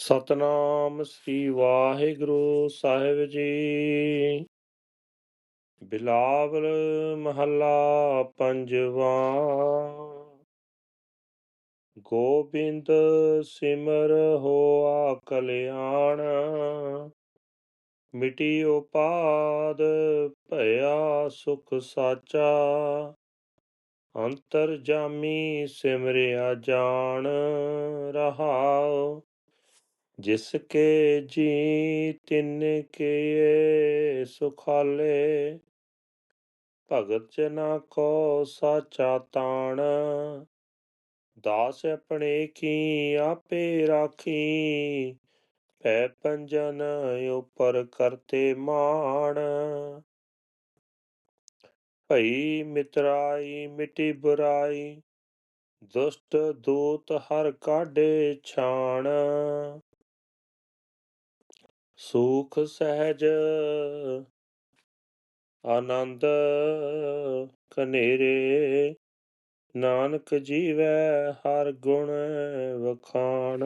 ਸਤਨਾਮ ਸ੍ਰੀ ਵਾਹਿਗੁਰੂ ਸਾਹਿਬ ਜੀ। ਬਿਲਾਵਲ ਮਹੱਲਾ ਪੰਜਵਾ। ਗੋਬਿੰਦ ਸਿਮਰ ਹੋਆ ਕਲਿਆਣ। ਮਿਟੀ ਉਪਾਦ ਭਇਆ ਸੁਖ ਸਾਚਾ। ਅੰਤਰ ਜਾਮੀ ਸਿਮਰਿਆ ਜਾਣ ਰਹਾਉ। ਜਿਸ ਕੇ ਜੀ ਤਿਨ ਕੇ ਸੁਖਾਲੇ ਭਗਤ ਜਨਾ ਕੋ ਸਾਚਾ ਤਾਣ। ਦਾਸ ਆਪਣੇ ਕੀ ਆਪੇ ਰਾਖੀ। ਪੈ ਪੰਜਨ ਉਪਰ ਕਰਤੇ ਮਾਣ। ਭਈ ਮਿਤਰਾਈ ਮਿਟੀ ਬੁਰਾਈ। ਦੁਸ਼ਟ ਦੂਤ ਹਰ ਕਾਢੇ ਛਾਣ। ਸੁਖ ਸਹਿਜ ਆਨੰਦ ਕਨੇਰੇ ਨਾਨਕ ਜੀਵੈ ਹਰ ਗੁਣ ਵਖਾਣ।